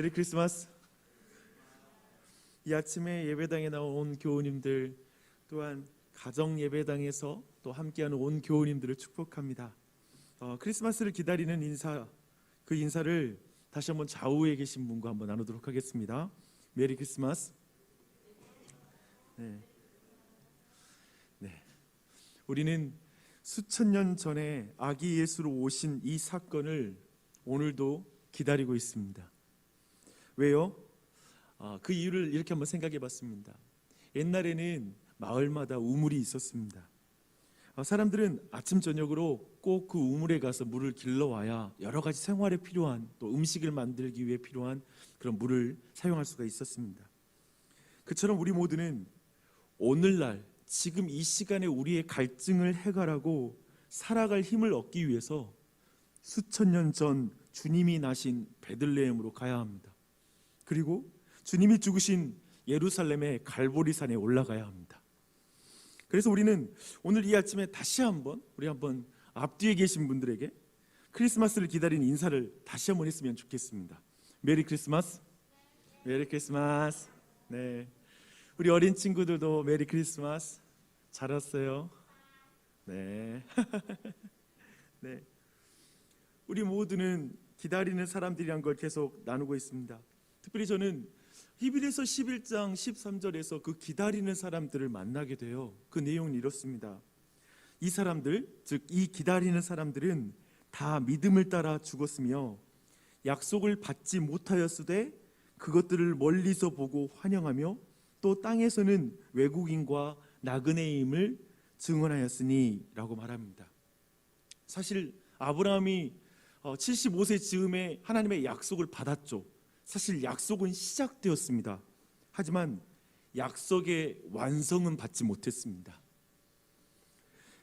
메리 크리스마스. 이 아침에 예배당에 나온 교우님들 또한 가정 예배당에서 또 함께하는 온 교우님들을 축복합니다. 어, 크리스마스를 기다리는 인사 그 인사를 다시 한번 좌우에 계신 분과 한번 나누도록 하겠습니다. 메리 크리스마스. 네. 네. 우리는 수천 년 전에 아기 예수로 오신 이 사건을 오늘도 기다리고 있습니다. 왜요? 아, 그 이유를 이렇게 한번 생각해 봤습니다. 옛날에는 마을마다 우물이 있었습니다. 아, 사람들은 아침 저녁으로 꼭 그 우물에 가서 물을 길러 와야 여러 가지 생활에 필요한 또 음식을 만들기 위해 필요한 그런 물을 사용할 수가 있었습니다. 그처럼 우리 모두는 오늘날 지금 이 시간에 우리의 갈증을 해결하고 살아갈 힘을 얻기 위해서 수천 년 전 주님이 나신 베들레헴으로 가야 합니다. 그리고 주님이 죽으신 예루살렘의 갈보리산에 올라가야 합니다. 그래서 우리는 오늘 이 아침에 다시 한번 우리 한번 앞뒤에 계신 분들에게 크리스마스를 기다리는 인사를 다시 한번 했으면 좋겠습니다. 메리 크리스마스. 메리 크리스마스. 네. 우리 어린 친구들도 메리 크리스마스. 잘 왔어요. 네. 네. 우리 모두는 기다리는 사람들이란 걸 계속 나누고 있습니다. 특별히 저는 히브리서 11장 13절에서 그 기다리는 사람들을 만나게 돼요. 그 내용은 이렇습니다. 이 사람들, 즉 이 기다리는 사람들은 다 믿음을 따라 죽었으며 약속을 받지 못하였으되 그것들을 멀리서 보고 환영하며 또 땅에서는 외국인과 나그네임을 증언하였으니라고 말합니다. 사실 아브라함이 75세 즈음에 하나님의 약속을 받았죠. 사실 약속은 시작되었습니다. 하지만 약속의 완성은 받지 못했습니다.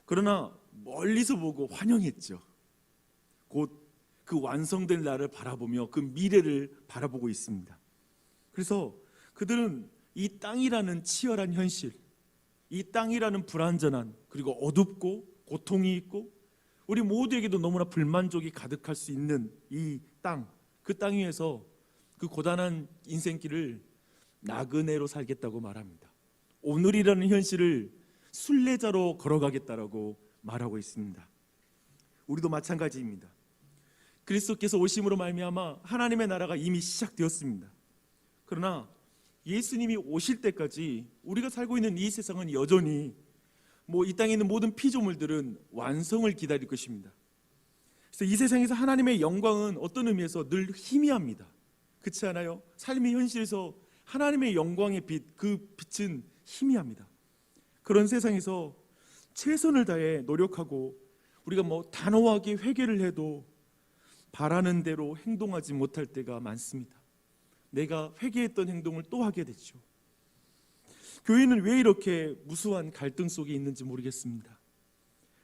그러나 멀리서 보고 환영했죠. 곧 그 완성될 날을 바라보며 그 미래를 바라보고 있습니다. 그래서 그들은 이 땅이라는 치열한 현실, 이 땅이라는 불완전한 그리고 어둡고 고통이 있고 우리 모두에게도 너무나 불만족이 가득할 수 있는 이 땅, 그 땅 위에서 그 고단한 인생길을 나그네로 살겠다고 말합니다. 오늘이라는 현실을 순례자로 걸어가겠다라고 말하고 있습니다. 우리도 마찬가지입니다. 그리스도께서 오심으로 말미암아 하나님의 나라가 이미 시작되었습니다. 그러나 예수님이 오실 때까지 우리가 살고 있는 이 세상은 여전히 뭐 이 땅에 있는 모든 피조물들은 완성을 기다릴 것입니다. 그래서 이 세상에서 하나님의 영광은 어떤 의미에서 늘 희미합니다. 그렇지 않아요? 삶의 현실에서 하나님의 영광의 빛, 그 빛은 희미합니다. 그런 세상에서 최선을 다해 노력하고 우리가 뭐 단호하게 회개를 해도 바라는 대로 행동하지 못할 때가 많습니다. 내가 회개했던 행동을 또 하게 되죠. 교회는 왜 이렇게 무수한 갈등 속에 있는지 모르겠습니다.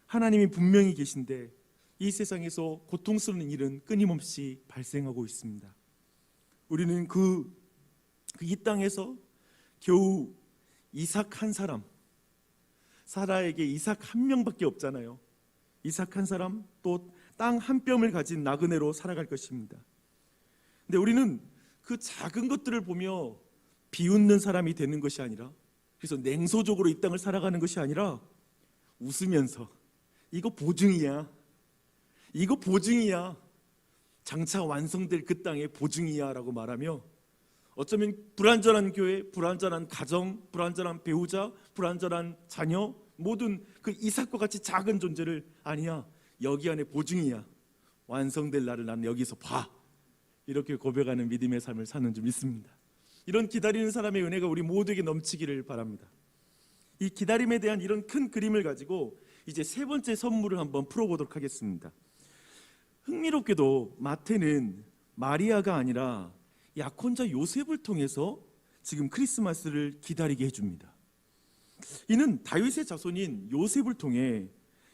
하나님이 분명히 계신데 이 세상에서 고통스러운 일은 끊임없이 발생하고 있습니다. 우리는 그, 그이 땅에서 겨우 이삭 한 사람, 사라에게 이삭 한 명밖에 없잖아요. 이삭 한 사람 또 땅 한 뼘을 가진 나그네로 살아갈 것입니다. 근데 우리는 그 작은 것들을 보며 비웃는 사람이 되는 것이 아니라 그래서 냉소적으로 이 땅을 살아가는 것이 아니라 웃으면서 이거 보증이야. 이거 보증이야. 장차 완성될 그 땅의 보증이야라고 말하며 어쩌면 불완전한 교회, 불완전한 가정, 불완전한 배우자, 불완전한 자녀 모든 그 이삭과 같이 작은 존재를 아니야. 여기 안에 보증이야. 완성될 날을 나는 여기서 봐. 이렇게 고백하는 믿음의 삶을 사는 줄 믿습니다. 이런 기다리는 사람의 은혜가 우리 모두에게 넘치기를 바랍니다. 이 기다림에 대한 이런 큰 그림을 가지고 이제 세 번째 선물을 한번 풀어보도록 하겠습니다. 흥미롭게도 마태는 마리아가 아니라 약혼자 요셉을 통해서 지금 크리스마스를 기다리게 해줍니다. 이는 다윗의 자손인 요셉을 통해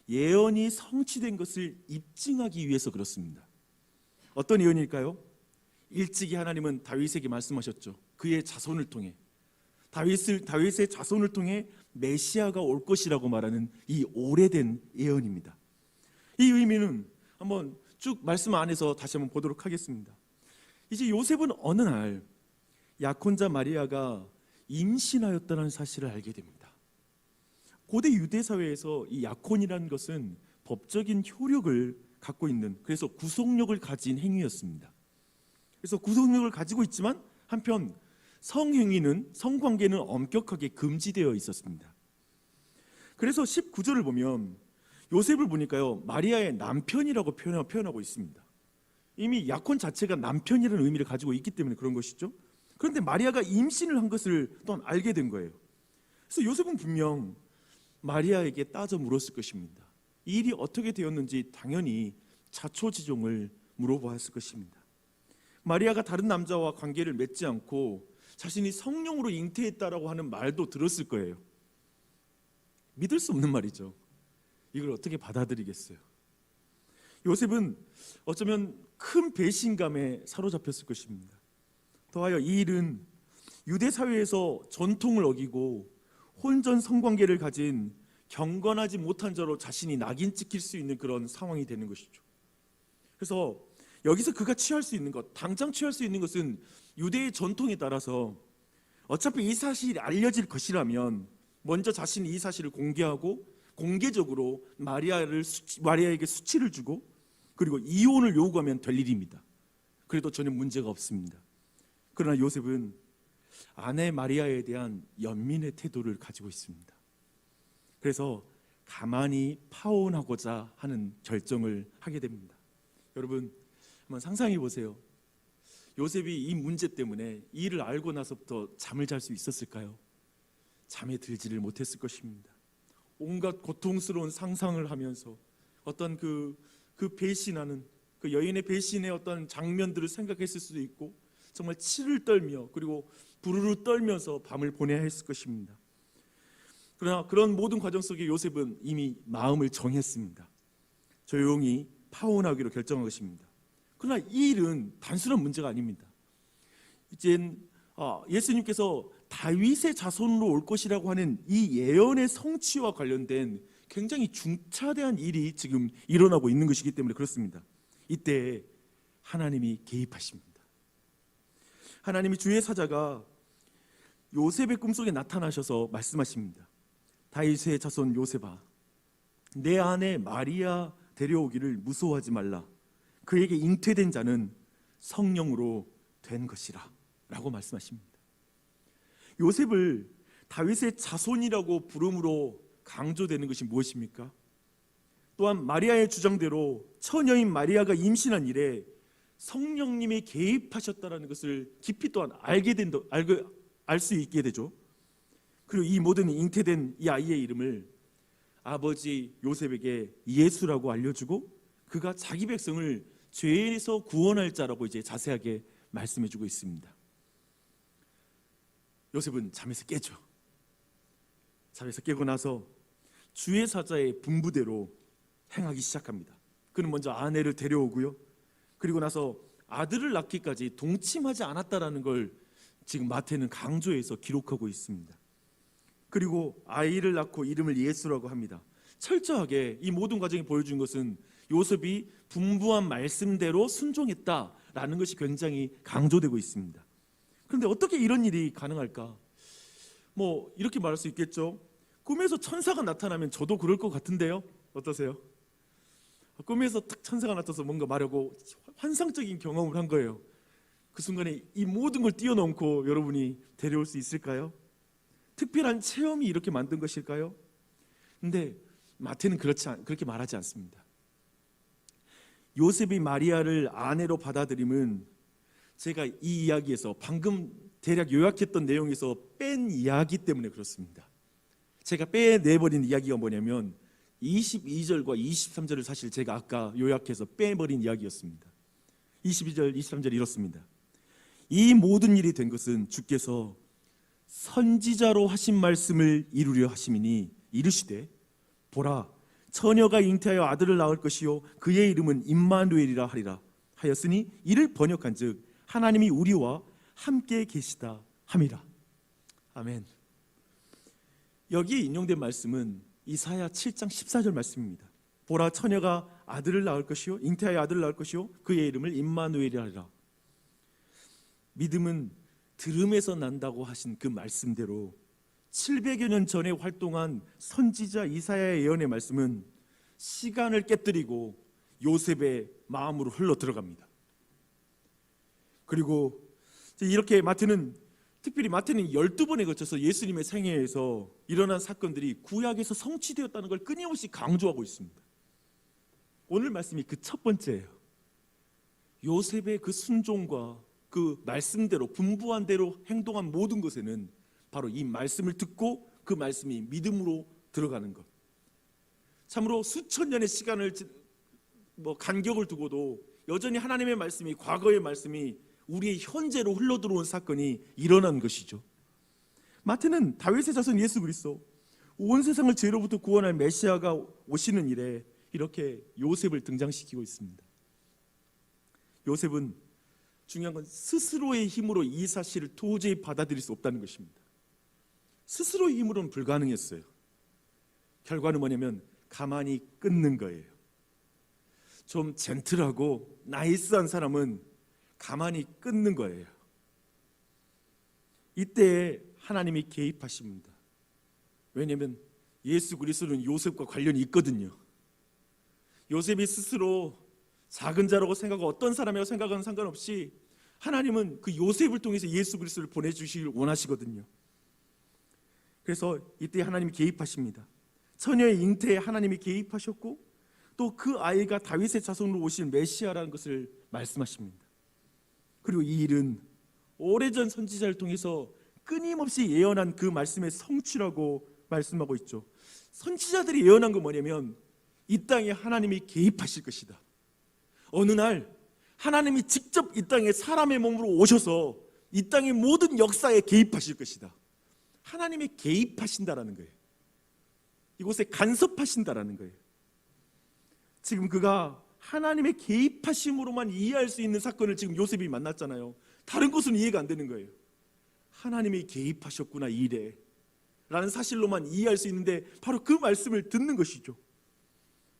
예언이 성취된 것을 입증하기 위해서 그렇습니다. 어떤 예언일까요? 일찍이 하나님은 다윗에게 말씀하셨죠. 그의 자손을 통해 다윗을 다윗의 자손을 통해 메시아가 올 것이라고 말하는 이 오래된 예언입니다. 이 의미는 한번 쭉 말씀 안에서 다시 한번 보도록 하겠습니다. 이제 요셉은 어느 날 약혼자 마리아가 임신하였다는 사실을 알게 됩니다. 고대 유대 사회에서 이 약혼이라는 것은 법적인 효력을 갖고 있는 그래서 구속력을 가진 행위였습니다. 그래서 구속력을 가지고 있지만 한편 성행위는 성관계는 엄격하게 금지되어 있었습니다. 그래서 19절을 보면 요셉을 보니까요 마리아의 남편이라고 표현하- 표현하고 있습니다. 이미 약혼 자체가 남편이라는 의미를 가지고 있기 때문에 그런 것이죠. 그런데 마리아가 임신을 한 것을 또한 알게 된 거예요. 그래서 요셉은 분명 마리아에게 따져 물었을 것입니다. 이 일이 어떻게 되었는지 당연히 자초지종을 물어보았을 것입니다. 마리아가 다른 남자와 관계를 맺지 않고 자신이 성령으로 잉태했다라고 하는 말도 들었을 거예요. 믿을 수 없는 말이죠. 이걸 어떻게 받아들이겠어요? 요셉은 어쩌면 큰 배신감에 사로잡혔을 것입니다. 더하여 이 일은 유대 사회에서 전통을 어기고 혼전 성관계를 가진 경건하지 못한 자로 자신이 낙인 찍힐 수 있는 그런 상황이 되는 것이죠. 그래서 여기서 그가 취할 수 있는 것, 당장 취할 수 있는 것은 유대의 전통에 따라서 어차피 이 사실이 알려질 것이라면 먼저 자신이 이 사실을 공개하고 공개적으로 마리아를 수치, 마리아에게 수치를 주고 그리고 이혼을 요구하면 될 일입니다. 그래도 전혀 문제가 없습니다. 그러나 요셉은 아내 마리아에 대한 연민의 태도를 가지고 있습니다. 그래서 가만히 파혼하고자 하는 결정을 하게 됩니다. 여러분 한번 상상해 보세요. 요셉이 이 문제 때문에 이 일을 알고 나서부터 잠을 잘 수 있었을까요? 잠에 들지를 못했을 것입니다. 온갖 고통스러운 상상을 하면서 어떤 그, 그 배신하는 그 여인의 배신의 어떤 장면들을 생각했을 수도 있고 정말 치를 떨며 그리고 부르르 떨면서 밤을 보내야 했을 것입니다. 그러나 그런 모든 과정 속에 요셉은 이미 마음을 정했습니다. 조용히 파혼하기로 결정한 것입니다. 그러나 이 일은 단순한 문제가 아닙니다. 이젠 아, 예수님께서 다윗의 자손으로 올 것이라고 하는 이 예언의 성취와 관련된 굉장히 중차대한 일이 지금 일어나고 있는 것이기 때문에 그렇습니다. 이때 하나님이 개입하십니다. 하나님이 주의 사자가 요셉의 꿈속에 나타나셔서 말씀하십니다. 다윗의 자손 요셉아, 내 아내 마리아 데려오기를 무서워하지 말라. 그에게 잉태된 자는 성령으로 된 것이라 라고 말씀하십니다. 요셉을 다윗의 자손이라고 부름으로 강조되는 것이 무엇입니까? 또한 마리아의 주장대로 처녀인 마리아가 임신한 일에 성령님이 개입하셨다라는 것을 깊이 또한 알게 된다 알 수 있게 되죠. 그리고 이 모든 잉태된 이 아이의 이름을 아버지 요셉에게 예수라고 알려주고 그가 자기 백성을 죄에서 구원할 자라고 이제 자세하게 말씀해주고 있습니다. 요셉은 잠에서 깨죠. 잠에서 깨고 나서 주의 사자의 분부대로 행하기 시작합니다. 그는 먼저 아내를 데려오고요. 그리고 나서 아들을 낳기까지 동침하지 않았다라는 걸 지금 마태는 강조해서 기록하고 있습니다. 그리고 아이를 낳고 이름을 예수라고 합니다. 철저하게 이 모든 과정이 보여준 것은 요셉이 분부한 말씀대로 순종했다라는 것이 굉장히 강조되고 있습니다. 그런데 어떻게 이런 일이 가능할까? 뭐 이렇게 말할 수 있겠죠. 꿈에서 천사가 나타나면 저도 그럴 것 같은데요. 어떠세요? 꿈에서 탁 천사가 나타나서 뭔가 말하고 환상적인 경험을 한 거예요. 그 순간에 이 모든 걸 뛰어넘고 여러분이 데려올 수 있을까요? 특별한 체험이 이렇게 만든 것일까요? 근데 마태는 그렇지 않, 그렇게 말하지 않습니다. 요셉이 마리아를 아내로 받아들임은 제가 이 이야기에서 방금 대략 요약했던 내용에서 뺀 이야기 때문에 그렇습니다. 제가 빼내버린 이야기가 뭐냐면 22절과 23절을 사실 제가 아까 요약해서 빼버린 이야기였습니다. 22절, 23절 이렇습니다. 이 모든 일이 된 것은 주께서 선지자로 하신 말씀을 이루려 하심이니 이르시되 보라 처녀가 잉태하여 아들을 낳을 것이요 그의 이름은 임마누엘이라 하리라 하였으니 이를 번역한즉 하나님이 우리와 함께 계시다 함이라 아멘. 여기에 인용된 말씀은 이사야 7장 14절 말씀입니다. 보라 처녀가 아들을 낳을 것이요 잉태하여 아들을 낳을 것이요 그의 이름을 임마누엘이라 하리라. 믿음은 들음에서 난다고 하신 그 말씀대로 700여 년 전에 활동한 선지자 이사야의 예언의 말씀은 시간을 깨뜨리고 요셉의 마음으로 흘러 들어갑니다. 그리고 이렇게 마태는 특별히 마태는 12번에 거쳐서 예수님의 생애에서 일어난 사건들이 구약에서 성취되었다는 걸 끊임없이 강조하고 있습니다. 오늘 말씀이 그 첫 번째예요. 요셉의 그 순종과 그 말씀대로 분부한 대로 행동한 모든 것에는 바로 이 말씀을 듣고 그 말씀이 믿음으로 들어가는 것. 참으로 수천 년의 시간을 지- 뭐 간격을 두고도 여전히 하나님의 말씀이 과거의 말씀이 우리의 현재로 흘러 들어온 사건이 일어난 것이죠. 마태는 다윗의 자손 예수 그리스도 온 세상을 죄로부터 구원할 메시아가 오시는 일에 이렇게 요셉을 등장시키고 있습니다. 요셉은 중요한 건 스스로의 힘으로 이 사실을 도저히 받아들일 수 없다는 것입니다. 스스로의 힘으로는 불가능했어요. 결과는 뭐냐면 가만히 끊는 거예요. 좀 젠틀하고 나이스한 사람은 가만히 끊는 거예요. 이때 하나님이 개입하십니다. 왜냐하면 예수 그리스도는 요셉과 관련이 있거든요. 요셉이 스스로 작은 자라고 생각하고 어떤 사람이라고 생각하는 상관없이 하나님은 그 요셉을 통해서 예수 그리스도를 보내주시길 원하시거든요. 그래서 이때 하나님이 개입하십니다. 처녀의 잉태에 하나님이 개입하셨고 또 그 아이가 다윗의 자손으로 오실 메시아라는 것을 말씀하십니다. 그리고 이 일은 오래전 선지자를 통해서 끊임없이 예언한 그 말씀의 성취라고 말씀하고 있죠. 선지자들이 예언한 건 뭐냐면 이 땅에 하나님이 개입하실 것이다. 어느 날 하나님이 직접 이 땅에 사람의 몸으로 오셔서 이 땅의 모든 역사에 개입하실 것이다. 하나님이 개입하신다라는 거예요. 이곳에 간섭하신다라는 거예요. 지금 그가 하나님의 개입하심으로만 이해할 수 있는 사건을 지금 요셉이 만났잖아요. 다른 것은 이해가 안 되는 거예요. 하나님이 개입하셨구나 이 일에 라는 사실로만 이해할 수 있는데 바로 그 말씀을 듣는 것이죠.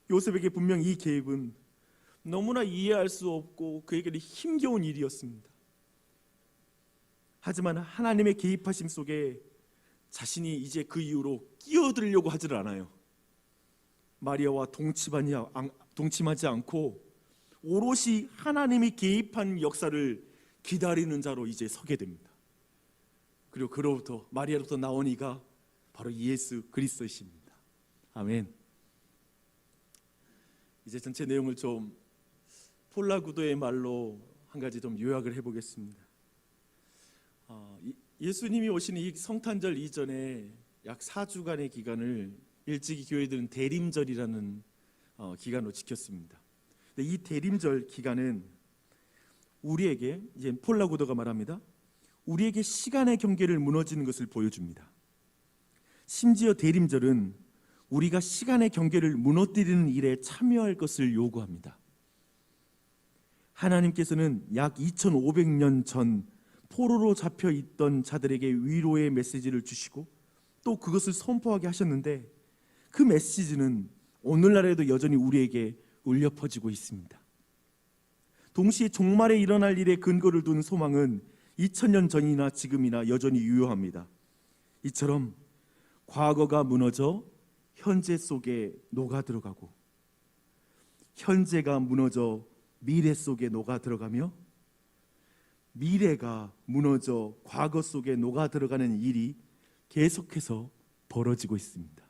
요셉에게 분명 이 개입은 너무나 이해할 수 없고 그에게는 힘겨운 일이었습니다. 하지만 하나님의 개입하심 속에 자신이 이제 그 이후로 끼어들려고 하질 않아요. 마리아와 않- 동침하지 않고 오롯이 하나님이 개입한 역사를 기다리는 자로 이제 서게 됩니다. 그리고 그로부터 마리아로부터 나온 이가 바로 예수 그리스도이십니다. 아멘. 이제 전체 내용을 좀 폴라구도의 말로 한 가지 좀 요약을 해보겠습니다. 아, 이- 예수님이 오시는 이 성탄절 이전에 약 4주간의 기간을 일찍이 교회들은 대림절이라는 어, 기간으로 지켰습니다. 이 대림절 기간은 우리에게 이제 폴라구도가 말합니다. 우리에게 시간의 경계를 무너지는 것을 보여줍니다. 심지어 대림절은 우리가 시간의 경계를 무너뜨리는 일에 참여할 것을 요구합니다. 하나님께서는 약 2500년 전 포로로 잡혀 있던 자들에게 위로의 메시지를 주시고 또 그것을 선포하게 하셨는데 그 메시지는 오늘날에도 여전히 우리에게 울려 퍼지고 있습니다. 동시에 종말에 일어날 일에 근거를 둔 소망은 2000년 전이나 지금이나 여전히 유효합니다. 이처럼 과거가 무너져 현재 속에 녹아 들어가고 현재가 무너져 미래 속에 녹아 들어가며 미래가 무너져 과거 속에 녹아 들어가는 일이 계속해서 벌어지고 있습니다.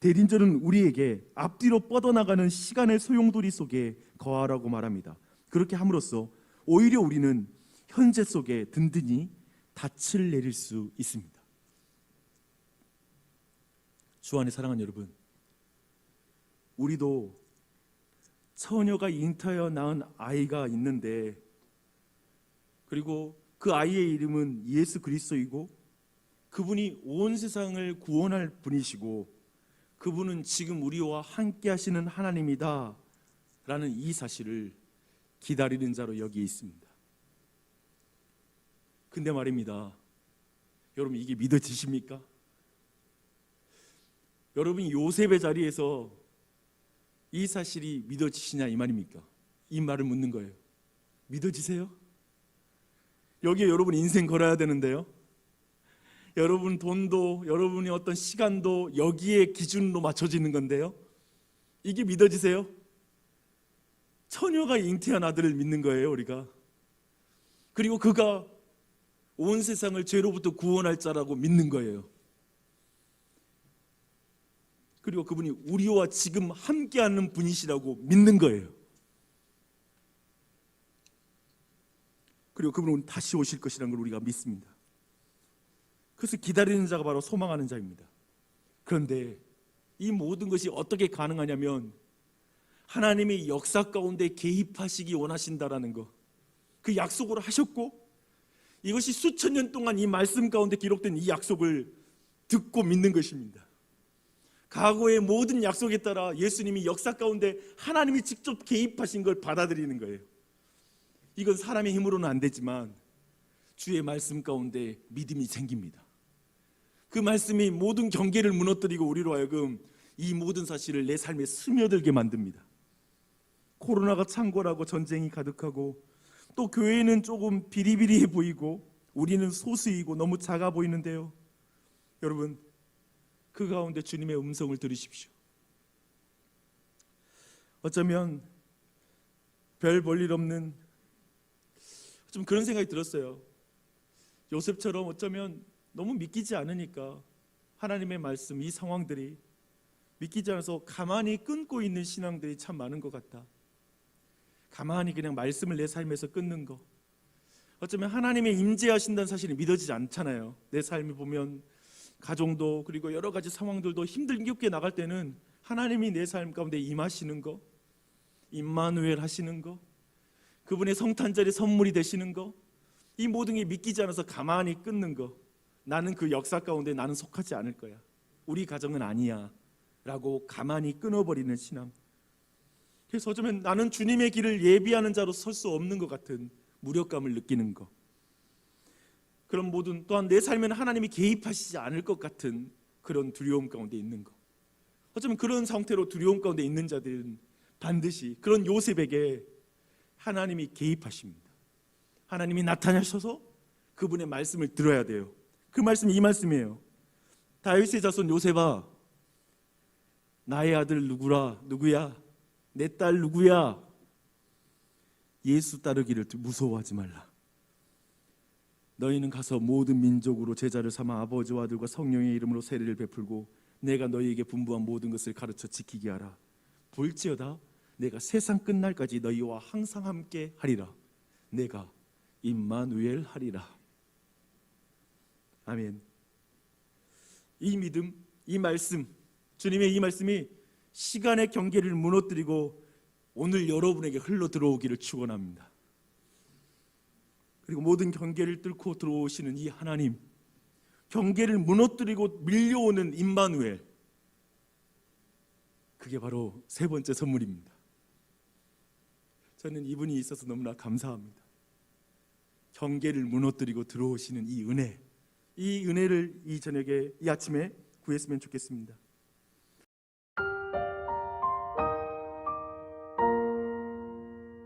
대림절은 우리에게 앞뒤로 뻗어나가는 시간의 소용돌이 속에 거하라고 말합니다. 그렇게 함으로써 오히려 우리는 현재 속에 든든히 닻을 내릴 수 있습니다. 주 안에 사랑하는 여러분, 우리도 처녀가 잉타하여 낳은 아이가 있는데 그리고 그 아이의 이름은 예수 그리스도이고 그분이 온 세상을 구원할 분이시고 그분은 지금 우리와 함께 하시는 하나님이다 라는 이 사실을 기다리는 자로 여기 있습니다. 근데 말입니다. 여러분 이게 믿어지십니까? 여러분이 요셉의 자리에서 이 사실이 믿어지시냐 이 말입니까? 이 말을 묻는 거예요. 믿어지세요? 여기에 여러분 인생 걸어야 되는데요. 여러분 돈도 여러분이 어떤 시간도 여기에 기준으로 맞춰지는 건데요. 이게 믿어지세요? 처녀가 잉태한 아들을 믿는 거예요, 우리가. 그리고 그가 온 세상을 죄로부터 구원할 자라고 믿는 거예요. 그리고 그분이 우리와 지금 함께하는 분이시라고 믿는 거예요. 그리고 그분은 다시 오실 것이라는 걸 우리가 믿습니다. 그래서 기다리는 자가 바로 소망하는 자입니다. 그런데 이 모든 것이 어떻게 가능하냐면 하나님의 역사 가운데 개입하시기 원하신다라는 거. 그 약속을 하셨고 이것이 수천 년 동안 이 말씀 가운데 기록된 이 약속을 듣고 믿는 것입니다. 과거의 모든 약속에 따라 예수님이 역사 가운데 하나님이 직접 개입하신 걸 받아들이는 거예요. 이건 사람의 힘으로는 안 되지만 주의 말씀 가운데 믿음이 생깁니다. 그 말씀이 모든 경계를 무너뜨리고 우리로 하여금 이 모든 사실을 내 삶에 스며들게 만듭니다. 코로나가 창궐하고 전쟁이 가득하고 또 교회는 조금 비리비리해 보이고 우리는 소수이고 너무 작아 보이는데요. 여러분 그 가운데 주님의 음성을 들으십시오. 어쩌면 별 볼 일 없는 좀 그런 생각이 들었어요. 요셉처럼 어쩌면 너무 믿기지 않으니까 하나님의 말씀 이 상황들이 믿기지 않아서 가만히 끊고 있는 신앙들이 참 많은 것 같다. 가만히 그냥 말씀을 내 삶에서 끊는 거. 어쩌면 하나님의 임재하신다는 사실이 믿어지지 않잖아요. 내 삶을 보면 가정도 그리고 여러 가지 상황들도 힘들게 나갈 때는 하나님이 내 삶 가운데 임하시는 거, 임마누엘 하시는 거, 그분의 성탄절의 선물이 되시는 거, 이 모든 게 믿기지 않아서 가만히 끊는 거. 나는 그 역사 가운데 나는 속하지 않을 거야. 우리 가정은 아니야. 라고 가만히 끊어버리는 신앙. 그래서 어쩌면 나는 주님의 길을 예비하는 자로 설 수 없는 것 같은 무력감을 느끼는 거. 그런 모든 또한 내 삶에는 하나님이 개입하시지 않을 것 같은 그런 두려움 가운데 있는 거. 어쩌면 그런 상태로 두려움 가운데 있는 자들은 반드시 그런 요셉에게 하나님이 개입하십니다. 하나님이 나타나셔서 그분의 말씀을 들어야 돼요. 그 말씀이 이 말씀이에요. 다윗의 자손 요셉아, 나의 아들 누구라 누구야? 내 딸 누구야? 예수 따르기를 무서워하지 말라. 너희는 가서 모든 민족으로 제자를 삼아 아버지와 아들과 성령의 이름으로 세례를 베풀고 내가 너희에게 분부한 모든 것을 가르쳐 지키게 하라. 볼지어다 내가 세상 끝날까지 너희와 항상 함께 하리라. 내가 임마누엘 하리라. 아멘. 이 믿음, 이 말씀, 주님의 이 말씀이 시간의 경계를 무너뜨리고 오늘 여러분에게 흘러 들어오기를 축원합니다. 그리고 모든 경계를 뚫고 들어오시는 이 하나님, 경계를 무너뜨리고 밀려오는 임마누엘, 그게 바로 세 번째 선물입니다. 저는 이분이 있어서 너무나 감사합니다. 경계를 무너뜨리고 들어오시는 이 은혜, 이 은혜를 이 저녁에 이 아침에 구했으면 좋겠습니다.